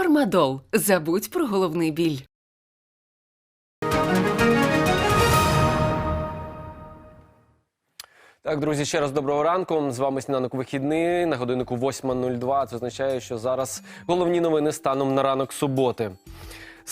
Фармадол. Забудь про головний біль. Так, друзі, ще раз доброго ранку. З вами сніданок вихідний на годиннику 8.02. Це означає, що зараз головні новини станом на ранок суботи.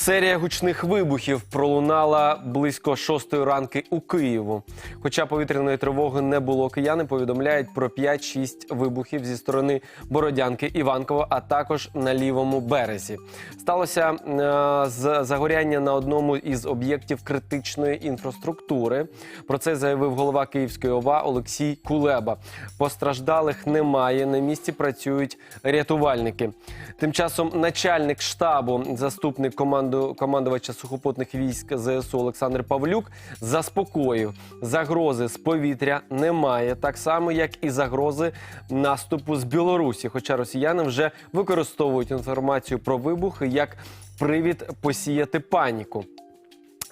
Серія гучних вибухів пролунала близько шостої ранки у Києву. Хоча повітряної тривоги не було, кияни повідомляють про 5-6 вибухів зі сторони Бородянки Іванкова, а також на лівому березі. Сталося е, загоряння на одному із об'єктів критичної інфраструктури. Про це заявив голова Київської ОВА Олексій Кулеба. Постраждалих немає. На місці працюють рятувальники. Тим часом начальник штабу, заступник команду командувача сухопутних військ ЗСУ Олександр Павлюк заспокоїв, загрози з повітря немає, так само як і загрози наступу з Білорусі. Хоча росіяни вже використовують інформацію про вибухи як привід посіяти паніку.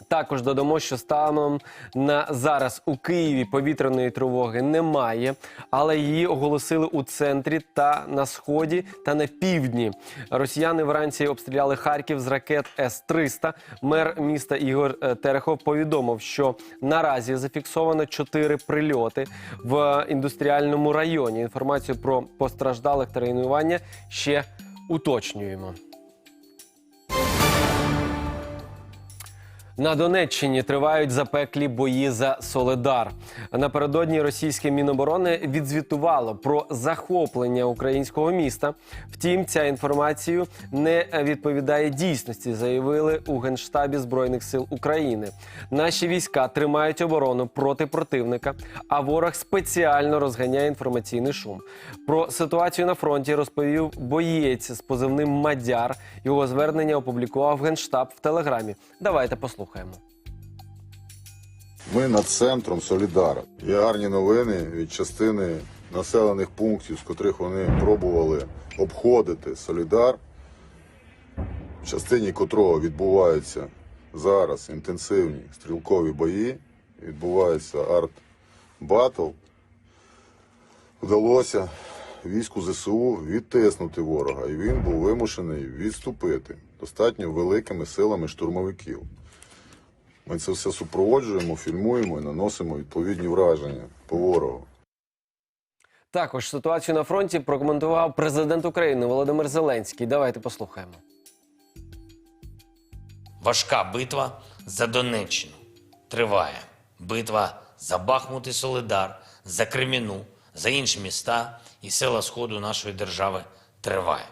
Також додамо, що станом на зараз у Києві повітряної тривоги немає, але її оголосили у центрі та на сході та на півдні. Росіяни вранці обстріляли Харків з ракет С-300. Мер міста Ігор е, Терехов повідомив, що наразі зафіксовано чотири прильоти в індустріальному районі. Інформацію про постраждалих та руйнування ще уточнюємо. На Донеччині тривають запеклі бої за Соледар. Напередодні російське міноборони відзвітувало про захоплення українського міста. Втім, ця інформація не відповідає дійсності, заявили у генштабі збройних сил України. Наші війська тримають оборону проти противника, а ворог спеціально розганяє інформаційний шум. Про ситуацію на фронті розповів боєць з позивним Мадяр. Його звернення опублікував генштаб в телеграмі. Давайте послухаємо. Ми над центром Солідара. Є гарні новини від частини населених пунктів, з котрих вони пробували обходити Солідар, в частині котрого відбуваються зараз інтенсивні стрілкові бої, відбувається арт-батл. Вдалося війську ЗСУ відтиснути ворога, і він був вимушений відступити достатньо великими силами штурмовиків. Ми це все супроводжуємо, фільмуємо і наносимо відповідні враження по ворогу. Також ситуацію на фронті прокоментував президент України Володимир Зеленський. Давайте послухаємо. Важка битва за Донеччину триває. Битва за Бахмут і Солидар, за Креміну, за інші міста і села Сходу нашої держави триває.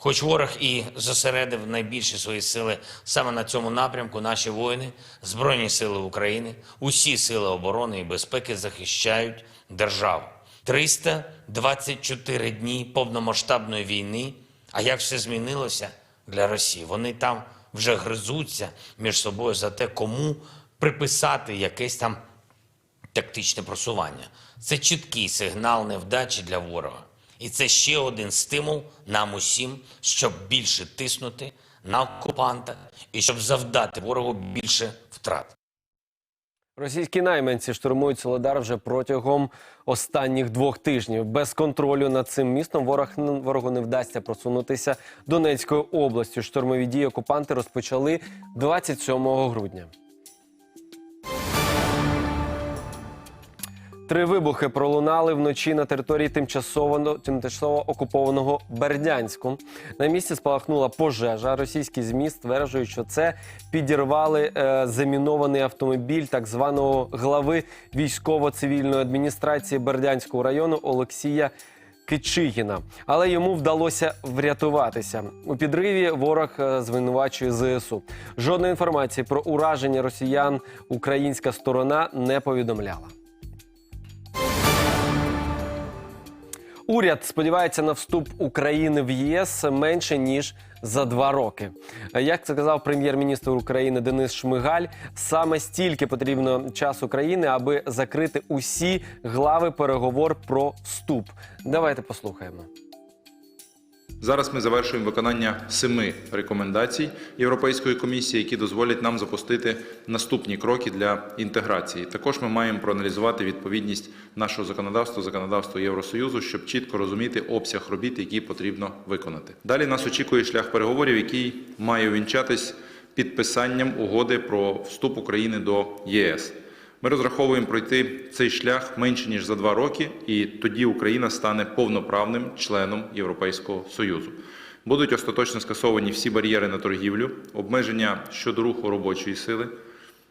Хоч ворог і зосередив найбільші свої сили саме на цьому напрямку, наші воїни, Збройні сили України, усі сили оборони і безпеки захищають державу. 324 дні повномасштабної війни. А як все змінилося для Росії? Вони там вже гризуться між собою за те, кому приписати якесь там тактичне просування. Це чіткий сигнал невдачі для ворога. І це ще один стимул нам усім, щоб більше тиснути на окупанта і щоб завдати ворогу більше втрат. Російські найманці штурмують Соледар вже протягом останніх двох тижнів. Без контролю над цим містом ворог ворогу не вдасться просунутися Донецькою областю. Штурмові дії окупанти розпочали 27 грудня. Три вибухи пролунали вночі на території тимчасово тимчасово окупованого Бердянську. На місці спалахнула пожежа. Російські змі стверджують, що це підірвали е, замінований автомобіль так званого глави військово-цивільної адміністрації Бердянського району Олексія. Кичигіна, але йому вдалося врятуватися у підриві. Ворог е, звинувачує ЗСУ. Жодної інформації про ураження росіян українська сторона не повідомляла. Уряд сподівається на вступ України в ЄС менше ніж за два роки. Як це сказав прем'єр-міністр України Денис Шмигаль, саме стільки потрібно часу країни, аби закрити усі глави переговор про вступ. Давайте послухаємо. Зараз ми завершуємо виконання семи рекомендацій Європейської комісії, які дозволять нам запустити наступні кроки для інтеграції. Також ми маємо проаналізувати відповідність нашого законодавства законодавству Євросоюзу, щоб чітко розуміти обсяг робіт, які потрібно виконати. Далі нас очікує шлях переговорів, який має увінчатись підписанням угоди про вступ України до ЄС. Ми розраховуємо пройти цей шлях менше ніж за два роки, і тоді Україна стане повноправним членом Європейського союзу. Будуть остаточно скасовані всі бар'єри на торгівлю, обмеження щодо руху робочої сили.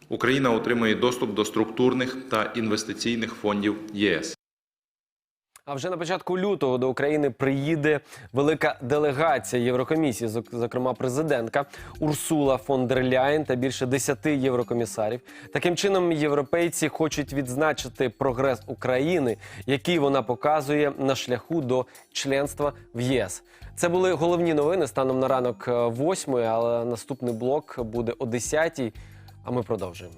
Україна отримує доступ до структурних та інвестиційних фондів ЄС. А вже на початку лютого до України приїде велика делегація Єврокомісії, зок- зокрема президентка Урсула фон дер Ляєн та більше десяти єврокомісарів. Таким чином, європейці хочуть відзначити прогрес України, який вона показує на шляху до членства в ЄС. Це були головні новини станом на ранок е, восьмої, але наступний блок буде о 10 А ми продовжуємо.